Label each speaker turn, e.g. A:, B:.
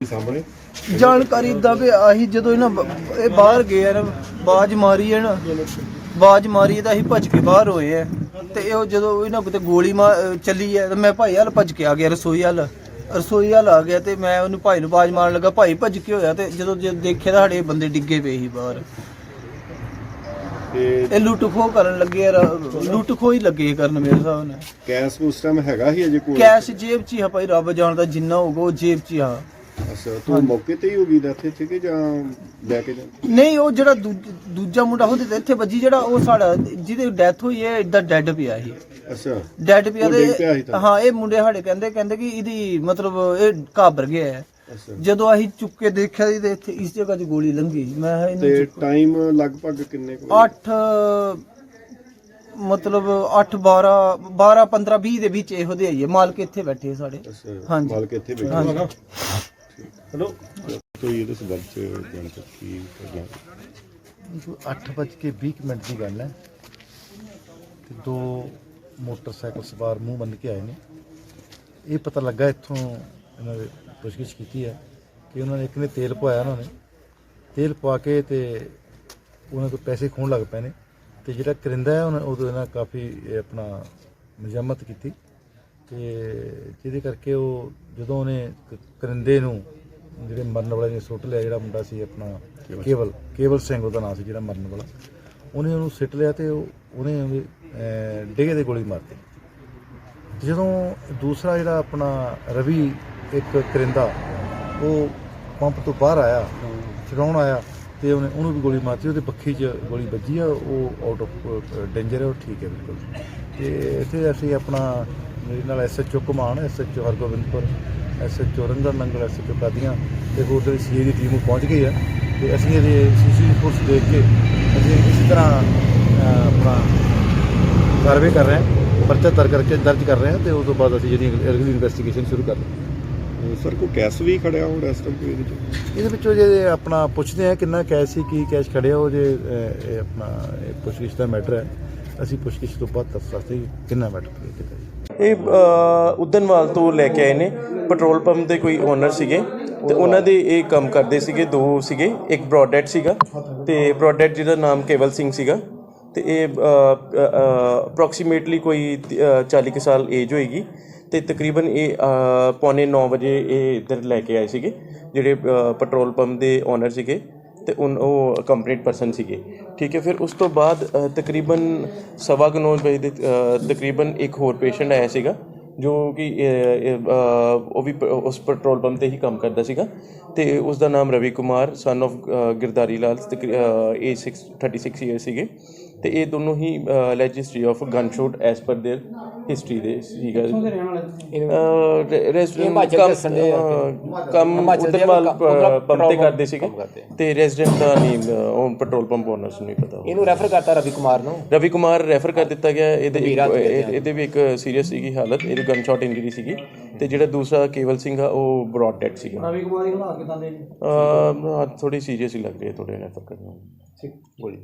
A: ਸਾਹਮਣੇ।
B: ਜਾਣਕਾਰੀ ਇਦਾਂ ਵੀ ਆਹੀ ਜਦੋਂ ਇਹਨਾਂ ਬ- ਇਹ ਬਾਹਰ ਗਏ ਆ ਨਾ ਬਾਜ ਮਾਰੀ ਹੈ ਨਾ ਬਾਜ ਮਾਰੀ ਤਾਂ ਅਸੀਂ ਭੱਜ ਕੇ ਬਾਹਰ ਹੋਏ ਆ। ਤੇ ਇਹ ਜਦੋਂ ਇਹਨਾਂ ਕਿਤੇ ਗੋਲੀ ਮਾ ਅਹ ਚੱਲੀ ਹੈ ਤੇ ਮੈਂ ਭਾਈ ਹਾਲ ਭੱਜ ਕੇ ਆ ਗਿਆ ਰਸੋਈ ਹਾਲ ਰਸੋਈ ਹਾਲ ਆ ਗਿਆ ਤੇ ਮੈਂ ਉਹਨੂੰ ਭਾਈ ਨੂੰ ਬਾਜ ਮਾਰਨ ਲੱਗਾ ਭਾਈ ਭੱਜ ਕੇ ਹੋਇਆ ਤੇ ਜਦੋਂ ਦੇਖਿਆ ਤਾਂ ਸਾਡੇ ਬੰਦੇ ਡਿੱਗੇ ਪਏ ਸੀ ਬਾਹਰ।
A: ਤੇ
B: ਇਹ ਲੁੱਟ ਖੋਹ ਕਰਨ ਲੱਗੇ ਆ ਲੁੱਟ ਖੋਹ ਹੀ ਲੱਗੇ ਕਰਨ ਮੇਰੇ ਹਿਸਾਬ ਨਾਲ।
A: ਕੈਸ਼ ਉਸ ਟਾਈਮ ਹੈਗਾ ਹੀ ਅਜੇ ਕੋਲ
B: ਕੈਸ਼ ਜੇਬ 'ਚ ਹੀ ਆ ਭਾਈ ਰੱਬ ਜਾਣਦਾ ਜਿੰਨਾ ਹੋਊਗਾ ਉਹ ਜੇਬ 'ਚ ਹੀ ਆ।
A: ਅੱਛਾ ਤੂੰ ਮੌਕੇ ਤੇ ਹੀ ਹੋ ਗਈ ਡੈਥ ਇੱਥੇ ਕਿ ਜਾਂ ਲੈ ਕੇ ਜਾ
B: ਨਹੀਂ ਉਹ ਜਿਹੜਾ ਦੂਜ- ਦੂਜਾ ਮੁੰਡਾ ਉਹਦੇ ਤੇ ਇੱਥੇ ਵੱਜੀ ਜਿਹੜਾ ਉਹ ਸਾਡਾ ਜਿਹਦੀ ਡੈਥ ਹੋਈ ਹੈ ਇਦਾਂ ਡੈੱਡ ਪਿਆ ਸੀ।
A: ਅੱਛਾ।
B: ਡੈੱਡ ਪਿਆ
A: ਉਹ ਡਿੱਗ ਪਿਆ ਸੀ
B: ਤੇ?
A: ਤਾਂ।
B: ਹਾਂ ਇਹ ਮੁੰਡੇ ਸਾਡੇ ਕਹਿੰਦੇ ਕਹਿੰਦੇ ਕਿ ਇਹਦੀ ਮਤਲਬ ਇਹ ਘਾਬਰ ਗਿਆ ਹੈ।
A: ਅੱਛਾ।
B: ਜਦੋਂ ਅਸੀਂ ਚੁੱਕ ਕੇ ਦੇਖਿਆ ਸੀ ਤੇ ਇੱਥੇ ਇਸ ਜਗ੍ਹਾ 'ਚ ਗੋਲੀ ਲੰਗੀ ਮੈਂ ਕਿਹਾ
A: ਤੇ
B: ਇਹਨੂੰ
A: ਟਾਈਮ ਲਗਭਗ ਕਿੰਨੇ ਕੁ
B: 8 ਮਤਲਬ 8 12 12 15 20 ਦੇ ਵਿੱਚ ਇਹੋ ਦੇ ਆਈਏ ਮਾਲਕ ਇੱਥੇ ਬੈਠੇ ਸਾਡੇ।
A: ਅੱਛਾ
B: ਹਾਂਜੀ।
A: ਮਾਲਕ ਇੱਥੇ ਬੈਠੇ।
B: ਹਾਂਜੀ।
A: ਹੈਲੋ। ਕੋਈ ਇਹਦੇ ਸੰਬੰਧ ਚ ਜਾਣਕਾਰੀ ਕੀ ਕਰਨਾ?
C: ਅੱਠ ਵੱਜ ਕੇ 20 ਮਿੰਟ ਦੀ ਗੱਲ ਹੈ। ਤੇ ਦੋ ਮੋਟਰਸਾਈਕਲ ਸਵਾਰ ਮੂੰਹ ਬੰਨ ਕੇ ਆਏ ਨੇ। ਇਹ ਪਤਾ ਲੱਗਾ ਇੱਥੋਂ ਇਹਨਾਂ ਦੇ ਪੁੱਛਗਿੱਛ ਕੀਤੀ ਹੈ ਕਿ ਉਹਨਾਂ ਨੇ ਇੱਕ ਨੇ ਤੇਲ ਪਵਾਇਆ ਉਹਨਾਂ। ਨੇ ਤੇਲ ਪਵਾ ਕੇ ਤੇ ਉਹਨਾਂ ਤੋਂ ਪੈਸੇ ਖੋਣ ਲੱਗ ਪਏ ਨੇ। ਤੇ ਜਿਹੜਾ ਕਰਿੰਦਾ ਹੈ, ਉਹਨੇ ਉਦੋਂ ਇਹਨਾਂ ਕਾਫੀ ਆਪਣਾ ਮਜ਼ਮਤ ਕੀਤੀ। ਤੇ ਜਿਹਦੇ ਕਰਕੇ ਉਹ ਜਦੋਂ ਉਹਨੇ ਕਰਿੰਦੇ ਨੂੰ ਜਿਹੜੇ ਮਰਨ ਵਾਲੇ ਨੇ ਸੁੱਟ ਲਿਆ ਜਿਹੜਾ ਮੁੰਡਾ ਸੀ ਆਪਣਾ ਕੇਵਲ ਕੇਵਲ ਸਿੰਘ ਉਹਦਾ ਨਾਮ ਸੀ ਜਿਹੜਾ ਮਰਨ ਵਾਲਾ। ਉਹਨੇ ਉਹਨੂੰ ਸਿੱਟ ਲਿਆ ਤੇ ਉਹ ਉਹਨੇ ਡੇਗੇ ਦੇ ਗੋਲੀ ਮਾਰਤੀ ਜਦੋਂ ਦੂਸਰਾ ਜਿਹੜਾ ਆਪਣਾ ਰਵੀ ਇੱਕ ਕਰਿੰਦਾ ਉਹ ਪੰਪ ਤੋਂ ਬਾਹਰ ਆਇਆ ਛਡਾਉਣ ਆਇਆ ਤੇ ਉਹਨੇ ਉਹਨੂੰ ਵੀ ਗੋਲੀ ਮਾਰਤੀ ਉਹਦੇ ਪੱਖੀ 'ਚ ਗੋਲੀ ਵੱਜੀ ਆ ਉਹ ਆਊਟ ਆਫ ਡੇਂਜਰ ਹੈ ਉਹ ਠੀਕ ਹੈ ਬਿਲਕੁਲ। ਤੇ ਇੱਥੇ ਅਸੀਂ ਆਪਣਾ ਮੇਰੇ ਨਾਲ SHO Kaman SHO Hargobindpur SHO Rangar Nangal SHO Qadian ਤੇ ਹੋਰ ਜਿਹੜੀ ਸੀਏ ਦੀ ਟੀਮ ਪਹੁੰਚ ਗਈ ਆ ਤੇ ਅਸੀਂ ਇਹਦੇ ਸੀਸੀ ਰਿਪੋਰਟਸ ਦੇਖ ਕੇ ਅਸੀਂ ਇਸੇ ਤਰ੍ਹਾਂ ਆਪਣਾ ਕਾਰਵਾਈ ਕਰ ਰਹੇ ਹਾਂ ਪਰਚਾ ਦਰਜ ਕਰਕੇ ਦਰਜ ਕਰ ਰਹੇ ਹਾਂ ਤੇ ਉਸ ਤੋਂ ਬਾਅਦ ਅਸੀਂ ਜਿਹੜੀ ਅਗਲੀ ਇਨਵੈਸਟੀਗੇਸ਼ਨ ਸ਼ੁਰੂ ਕਰ ਰਹੇ ਹਾਂ।
A: ਸਰ ਕੋ ਕੈਸ਼ ਵੀ ਖੜਿਆ ਹੋ ਇਸ ਟਾਈਮ ਕੋਈ ਇਹਦੇ ਚ
C: ਇਹਦੇ ਵਿੱਚੋਂ ਜੇ ਆਪਣਾ ਪੁੱਛਦੇ ਆ ਕਿੰਨਾ ਕੈਸ਼ ਸੀ ਕੀ ਕੈਸ਼ ਖੜਿਆ ਉਹ ਜੇ ਇਹ ਆਪਣਾ ਇਹ ਪੁੱਛਗਿੱਛ ਦਾ ਮੈਟਰ ਹੈ। ਅਸੀਂ ਪੁੱਛਗਿੱਛ ਤੋਂ ਬਾਅਦ ਦੱਸ ਸਕਦੇ ਹਾਂ ਕਿੰਨਾ ਮੈਟਰ ਕੀਤਾ
D: ਇਹ ਅ, ਉਦਨਵਾਲ ਤੋਂ ਲੈ ਕੇ ਆਏ ਨੇ। ਪੈਟਰੋਲ ਪੰਪ ਦੇ ਕੋਈ ਓਨਰ ਸੀਗੇ ਤੇ ਉਹਨਾਂ ਦੇ ਇਹ ਕੰਮ ਕਰਦੇ ਸੀਗੇ ਦੋ ਸੀਗੇ ਇੱਕ ਬ੍ਰੌਡਹੈਡ ਸੀਗਾ ਤੇ ਬ੍ਰੌਡਹੈਡ ਜਿਹਦਾ ਨਾਮ ਕੇਵਲ ਸਿੰਘ ਸੀਗਾ ਤੇ ਇਹ ਅਪਰੋਕਸੀਮੇਟਲੀ ਕੋਈ ਅ, 40 ਕੁ ਸਾਲ ਏਜ ਹੋਏਗੀ ਤੇ ਤਕਰੀਬਨ ਇਹ ਪੌਣੇ 9 ਵਜੇ ਇਹ ਇੱਧਰ ਲੈ ਕੇ ਆਏ ਸੀਗੇ ਜਿਹੜੇ ਪੈਟਰੋਲ ਪੰਪ ਦੇ ਓਨਰ ਸੀਗੇ। ਤੇ ਉਨ ਉਹ ਕੰਪਲੀਟ ਪਰਸਨ ਸੀਗੇ। ਠੀਕ ਹੈ, ਫਿਰ ਉਸ ਤੋਂ ਬਾਅਦ ਤਕਰੀਬਨ ਸਵਾ ਕੁ ਨੌ ਵਜੇ ਦੇ ਤਕਰੀਬਨ ਇੱਕ ਹੋਰ ਪੇਸ਼ੈਂਟ ਆਇਆ ਸੀਗਾ, ਜੋ ਕਿ ਉਹ ਵੀ ਉਸ ਪੈਟਰੋਲ ਪੰਪ ਤੇ ਹੀ ਕੰਮ ਕਰਦਾ ਸੀਗਾ। ਤੇ ਉਸ ਦਾ ਨਾਮ Ravi Kumar son of Girdhari Lal age 6 36 year ਸੀਗੇ। ਤੇ ਇਹ ਦੋਨੋਂ ਹੀ allege history of gun shoot as per their history ਦੇ ਸੀਗਾ ਰੈਜ਼ੀਡੈਂਟ ਕੰਮ ਉਦਰਵਾਲ ਪੰਪ ਤੇ ਕਰਦੇ ਸੀਗੇ ਤੇ ਰੈਜ਼ੀਡੈਂਟ ਦਾ ਨਹੀਂ ਅ, ਉਹ ਪੈਟਰੋਲ ਪੰਪ ਓਨਰਸ ਨੂੰ ਨਹੀਂ ਪਤਾ
E: ਇਹਨੂੰ ਰੈਫਰ ਕਰਤਾ ਰਵੀ ਕੁਮਾਰ ਨੂੰ
D: ਰਵੀ ਕੁਮਾਰ ਰੈਫਰ ਕਰ ਦਿੱਤਾ ਗਿਆ ਇਹਦੇ ਇੱਕ- ਇਹ- ਇਹਦੇ ਵੀ ਇੱਕ ਸੀਰੀਅਸ ਸੀਗੀ ਹਾਲਤ ਇਹਦੀ ਗਨ ਸ਼ਾਟ ਇੰਜਰੀ ਸੀਗੀ ਤੇ ਜਿਹੜਾ ਦੂਸਰਾ ਕੇਵਲ ਸਿੰਘ ਆ ਉਹ ਬ੍ਰੌਡ ਡੈਡ ਸੀਗਾ ਰਵੀ ਕੁਮਾਰ ਦੀ ਹਾਲਤ ਕਿਦਾਂ ਦੇ ਥੋੜੀ ਸੀਰੀਅਸ ਹੀ ਲੱਗ ਰਹੀ ਹੈ ਥੋੜੇ ਰੈਫਰ ਕਰਨਾ
E: ਠੀਕ ਗੋਲੀ